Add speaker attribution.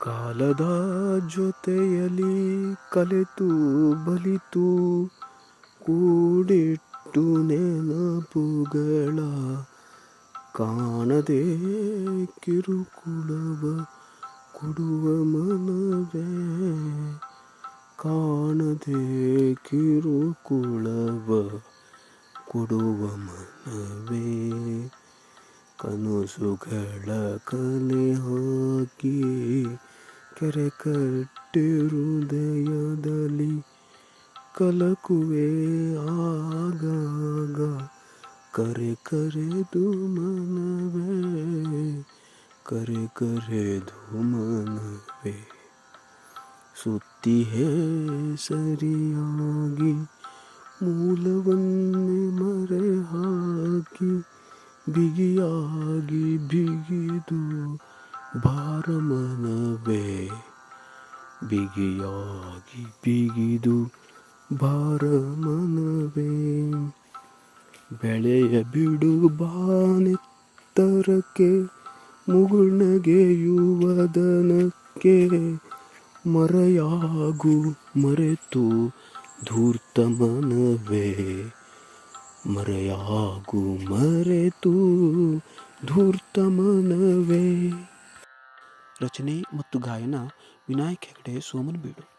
Speaker 1: ಕಾಲದ ಜೊತೆಯಲ್ಲಿ ಕಲೆತು ಬಲಿತು ಕೂಡಿಟ್ಟು ನೆನಪುಗಳ ಕಾಣದೆ ಕಿರುಕುಳವ ಕೊಡುವ ಮನವೇ ಕಾಣದೆ ಕಿರುಕುಳವ ಕೊಡುವ ಮನವೇ ಕನಸುಗಳ ಕಲೆ ಹಾಕಿ ಕೆರೆ ಹೃದಯದಲ್ಲಿ ಕಲಕುವೆ ಆಗಾಗ ಕರೆ ಕರೆದು ಮನವೇ, ಕರೆ ಕರೆದು ಮನವೇ. ಸುತ್ತಿಹೇ ಸರಿಯಾಗಿ ಮೂಲವನ್ನೇ ಮರೆ ಹಾಕಿ ಬಿಗಿಯಾಗಿ ಬಿಗಿದು ಭಾರಮನವೇ. ಬಿಗಿಯಾಗಿ ಬಿಗಿದು ಭಾರ ಮನವೇ ಬೆಳೆಯ ಬಿಡು ಬಾನೆತ್ತರಕ್ಕೆ ಮುಗುಳ್ನಗೆಯುವದನಕ್ಕೆ ಮರೆಯಾಗು ಮರೆತು ಧೂರ್ತ ಮನವೇ ಮರೆಯಾಗು ಮರೆತು ಧೂರ್ತ ಮನವೇ ರಚನೆ ಮತ್ತು ಗಾಯನ ವಿನಾಯಕ್ ಹೆಗಡೆ ಸೋಮನ್ ಬೀಡು.